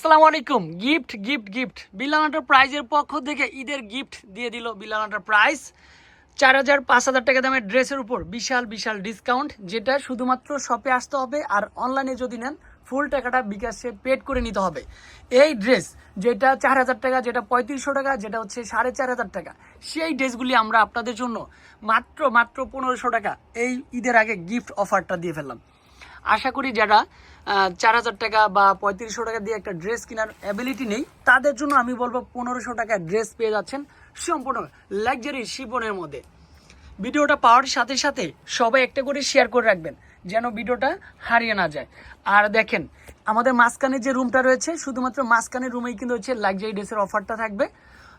আসসালামু আলাইকুম। Gift gift gift Bilal প্রাইজের পক্ষ থেকে ঈদের গিফট দিয়ে দিল বিলাল প্রাইস চার হাজার পাঁচ হাজার টাকা দামের ড্রেসের উপর বিশাল বিশাল ডিসকাউন্ট যেটা শুধুমাত্র শপে আসতে হবে আর অনলাইনে যদি নেন ফুল টাকাটা বিকাশে পেড করে নিতে হবে। এই ড্রেস যেটা চার হাজার টাকা, যেটা পঁয়ত্রিশশো টাকা, যেটা হচ্ছে সাড়ে চার হাজার টাকা, সেই ড্রেসগুলি আমরা আপনাদের জন্য মাত্র মাত্র পনেরোশো টাকা এই ঈদের আগে গিফট অফারটা দিয়ে ফেললাম। আশা করি যারা চার হাজার টাকা বা পঁয়ত্রিশশো টাকা দিয়ে একটা ড্রেস কেনার অ্যাবিলিটি নেই, তাদের জন্য আমি বলব পনেরোশো টাকা ড্রেস পেয়ে যাচ্ছেন সম্পূর্ণ লাক্সারি শিবনের মধ্যে। ভিডিওটা পাওয়ার সাথে সাথে সবাই একটা করে শেয়ার করে রাখবেন, যেন ভিডিওটা হারিয়ে না যায়। আর দেখেন, আমাদের মাঝখানে যে রুমটা রয়েছে, শুধুমাত্র মাঝখানের রুমেই কিন্তু হচ্ছে লাক্সারি ড্রেসের অফারটা থাকবে।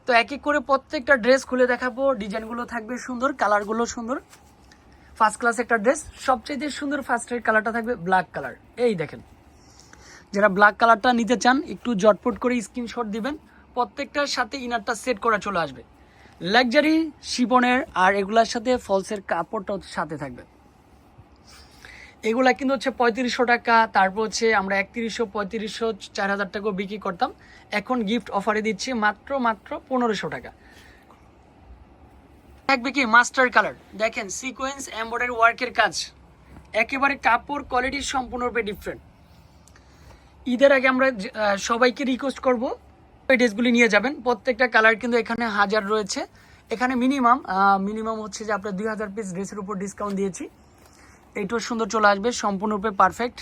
তো এক এক করে প্রত্যেকটা ড্রেস খুলে দেখাবো ডিজাইনগুলো থাকবে সুন্দর কালারগুলো সুন্দর। ফার্স্ট ক্লাস একটা ড্রেস সবচেয়ে সুন্দর ফার্স্টের কালারটা থাকবে ব্ল্যাক কালার এই দেখেন। যারা ব্ল্যাক কালারটা নিতে চান, একটু জটপট করে স্ক্রিনশট দিবেন। প্রত্যেকটার সাথে ইনারটা সেট করা চলে আসবে। লাক্সারি শিবনের আর এগুলার সাথে ফলসের কাপড়টা সাথে থাকবে। এগুলা কিন্তু হচ্ছে পঁয়ত্রিশশো টাকা, তারপর হচ্ছে আমরা একত্রিশশো, পঁয়ত্রিশশো, চার হাজার টাকাও বিক্রি করতাম। এখন গিফট অফারে দিচ্ছি মাত্র মাত্র পনেরোশো টাকা। থাকবে কি মাস্টার কালার? দেখেন সিকোয়েন্স এমব্রয়ডারি ওয়ার্কের কাজ। একেবারে কাপড় কোয়ালিটি সম্পূর্ণরূপে ডিফারেন্ট ঈদের আগে আমরা সবাইকে রিকোয়েস্ট করব এই ড্রেসগুলি নিয়ে যাবেন। প্রত্যেকটা কালার কিন্তু এখানে হাজার রয়েছে। এখানে মিনিমাম মিনিমাম হচ্ছে যে আপনার দুই হাজার পিস ড্রেসের উপর ডিসকাউন্ট দিয়েছি। এইটাও সুন্দর চলে আসবে, সম্পূর্ণরূপে পারফেক্ট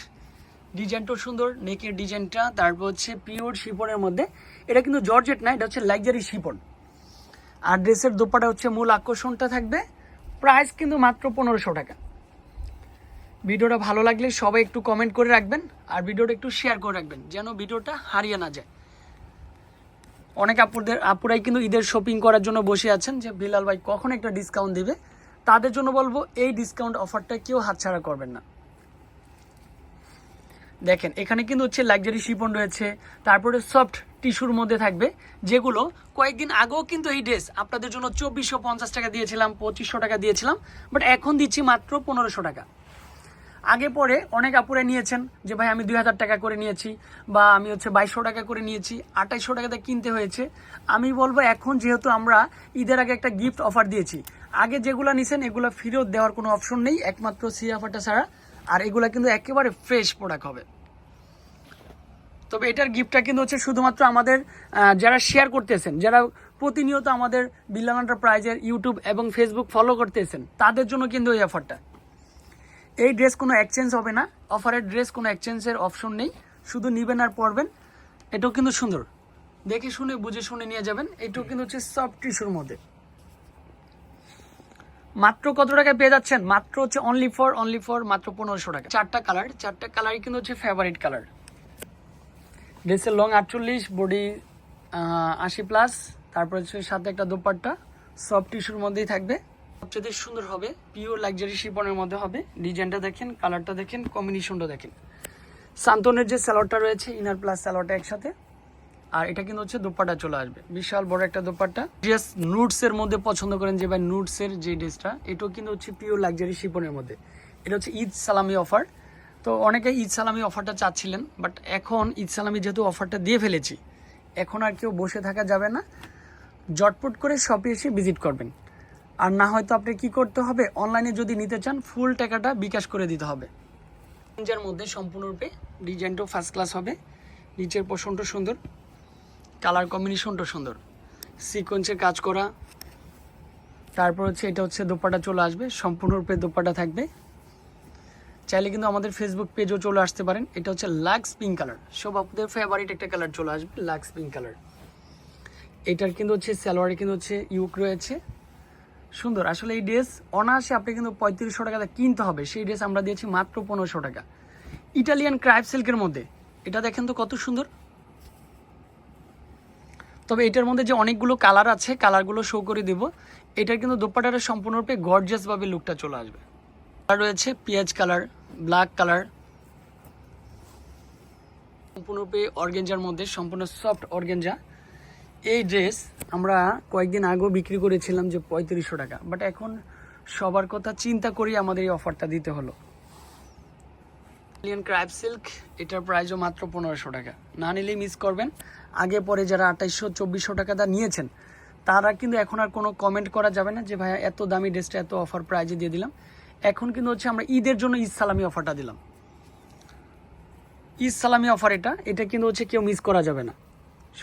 ডিজাইনটাও সুন্দর নেকের ডিজাইনটা তারপর হচ্ছে পিওর শিপনের মধ্যে। এটা কিন্তু জর্জেট না, এটা হচ্ছে লাক্সারি শিপন আর ড্রেসের দোপাটা হচ্ছে মূল আকর্ষণটা থাকবে। প্রাইস কিন্তু মাত্র পনেরোশো টাকা। ভিডিওটা ভালো লাগলে সবাই একটু কমেন্ট করে রাখবেন আর ভিডিওটা একটু শেয়ার করে রাখবেন, যেন ভিডিওটা হারিয়ে না যায়। অনেক আপুদের, আপুরাই কিন্তু ঈদের শপিং করার জন্য বসে আছেন যে, বিলাল ভাই কখন একটা ডিসকাউন্ট দেবে? তাদের জন্য বলব, এই ডিসকাউন্ট অফারটা কেউ হাতছাড়া করবেন না। দেখেন, এখানে কিন্তু হচ্ছে লাক্সারি শিপন রয়েছে, তারপরে সফট টিস্যুর মধ্যে থাকবে, যেগুলো কয়েকদিন আগেও কিন্তু এই ড্রেস আপনাদের জন্য চব্বিশশো পঞ্চাশ টাকা দিয়েছিলাম, পঁচিশশো টাকা দিয়েছিলাম বাট এখন দিচ্ছি মাত্র পনেরোশো টাকা। আগে পরে অনেক আপুরে নিয়েছেন যে, ভাই, আমি দুই হাজার টাকা করে নিয়েছি, বা আমি হচ্ছে বাইশশো টাকা করে নিয়েছি, আঠাইশশো টাকাতে কিনতে হয়েছে। আমি বলব, এখন যেহেতু আমরা ঈদের আগে একটা গিফট অফার দিয়েছি, আগে যেগুলো নিছেন, এগুলো ফেরত দেওয়ার কোনো অপশন নেই, একমাত্র সি অফারটা ছাড়া আর এগুলা কিন্তু একেবারে ফ্রেশ প্রোডাক্ট হবে। তবে এটার গিফটটা কিন্তু হচ্ছে শুধুমাত্র আমাদের যারা শেয়ার করতেছেন, যারা প্রতিনিয়ত আমাদের বিল্লাল প্রাইজের ইউটিউব এবং ফেসবুক ফলো করতেছেন, তাদের জন্য কিন্তু এই অফারটা এই ড্রেস কোনো এক্সচেঞ্জ হবে না অফারের ড্রেস কোনো এক্সচেঞ্জের অপশন নেই, শুধু নিবেন আর পরবেন, এটাও কিন্তু সুন্দর। দেখে শুনে, বুঝে শুনে নিয়ে যাবেন, এটাও কিন্তু হচ্ছে সফট টিস্যুর মধ্যে। মাত্র কত টাকায় পেয়ে যাচ্ছেন? মাত্র হচ্ছে অনলি ফর অনলি ফর মাত্র পনেরোশো টাকা। চারটা কালার চারটা কালারই কিন্তু হচ্ছে ফেভারিট কালার ড্রেসের লং আটচল্লিশ বডি আশি প্লাস তারপর হচ্ছে সাথে একটা দোপাট্টা সফট টিস্যুর মধ্যেই থাকবে। সবচেয়ে সুন্দর হবে পিওর লাক্সারি শিপনের মধ্যে হবে। ডিজাইনটা দেখেন কালারটা দেখেন কম্বিনেশনটা দেখেন। সান্তনের যে স্যালোয়ারটা রয়েছে ইনার প্লাস স্যালোয়ারটা একসাথে। আর এটা কিন্তু হচ্ছে দোপাট্টা চলে আসবে। বিশাল বড় একটা দোপাট্টা। ড্রেস নুটস এর মধ্যে পছন্দ করেন যে ভাই নুটস এর যে ড্রেসটা, এটাও কিন্তু হচ্ছে পিওর লাক্সারি শিপনের মধ্যে। এটা হচ্ছে ঈদ সালামি অফার তো অনেকে ঈদ সালামি অফারটা চাচ্ছিলেন বাট এখন ঈদ সালামি যেহেতু অফারটা দিয়ে ফেলেছি, এখন আর কেউ বসে থাকা যাবে না। জটপট করে শপে এসে ভিজিট করবেন। আর না হয়তো আপনি কি করতে হবে অনলাইনে যদি নিতে চান ফুল টাকাটা বিকাশ করে দিতে হবে। রেঞ্জের মধ্যে সম্পূর্ণরূপে ডিজাইনটাও ফার্স্ট ক্লাস হবে। নিচের পোষণটা সুন্দর। কালার কম্বিনেশনটা সুন্দর। সিকোয়েন্সের কাজ করা। তারপর হচ্ছে এটা হচ্ছে দোপাটা চলে আসবে। সম্পূর্ণরূপে দোপাটা থাকবে। চাইলে কিন্তু আমাদের ফেসবুক পেজও চলে আসতে পারেন। এটা হচ্ছে লাক্স পিঙ্ক কালার সব আপনাদের ফেভারিট একটা কালার চলে আসবে লাক্স পিঙ্ক কালার এটার কিন্তু হচ্ছে স্যালোয়ারে কিন্তু হচ্ছে ইউক রয়েছে। সুন্দর। আসলে এই ড্রেস অনায়াসে আপনি কিন্তু পঁয়ত্রিশশো টাকাতে কিনতে হবে। সেই ড্রেস আমরা দিয়েছি মাত্র পনেরোশো টাকা। ইটালিয়ান ক্রাইপ সিল্কের মধ্যে। এটা দেখেন তো কত সুন্দর। তবে এটার মধ্যে যে অনেকগুলো কালার আছে কালারগুলো শো করে দেব। এটার কিন্তু দোপাটাটা সম্পূর্ণরূপে গর্জিয়াসভাবে লুকটা চলে আসবে। আর রয়েছে পেঁয়াজ কালার ব্ল্যাক কালার সম্পূর্ণরূপে অর্গেঞ্জার মধ্যে, সম্পূর্ণ সফট অর্গেঞ্জা এই ড্রেস আমরা কয়েকদিন আগেও বিক্রি করেছিলাম যে পঁয়ত্রিশশো টাকা। বাট এখন সবার কথা চিন্তা করেই আমাদের এই অফারটা দিতে হলো। ক্রাইব সিল্ক এটার প্রাইসও মাত্র পনেরোশো টাকা। না নিলেই মিস করবেন। আগে পরে যারা আঠাইশশো, চব্বিশশো টাকা দা নিয়েছেন, তারা কিন্তু এখন আর কোনো কমেন্ট করা যাবে না যে, ভাইয়া, এত দামি ড্রেসটা, এত অফার প্রাইজে দিয়ে দিলাম। এখন কিন্তু হচ্ছে আমরা ঈদের জন্য ঈদ সালামি অফারটা দিলাম। ঈদ সালামি অফার এটা এটা কিন্তু হচ্ছে কেউ মিস করা যাবে না।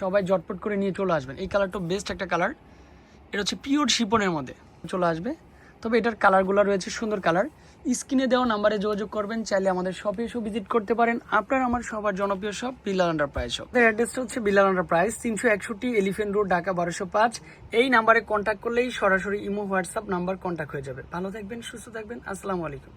সবাই জটপট করে নিয়ে চলে আসবেন। এই কালারটা বেস্ট একটা কালার এটা হচ্ছে পিওর শিপনের মধ্যে চলে আসবে। তবে এটার কালারগুলো রয়েছে সুন্দর কালার। স্ক্রিনে দেওয়া নাম্বারে যোগাযোগ করবেন, চাইলে আমাদের শপে এসেও ভিজিট করতে পারেন। আপনার আমার সবার জনপ্রিয় সব বিলাল এন্টারপ্রাইজ শপ এর অ্যাড্রেসটা হচ্ছে বিলাল এন্টারপ্রাইজ তিনশো একষট্টি এলিফেন্ট রোড ঢাকা বারোশো পাঁচ। এই নাম্বারে কন্ট্যাক্ট করলেই সরাসরি ইমো হোয়াটসঅ্যাপ নাম্বার কন্ট্যাক্ট হয়ে যাবে। ভালো থাকবেন, সুস্থ থাকবেন, আসসালামু আলাইকুম।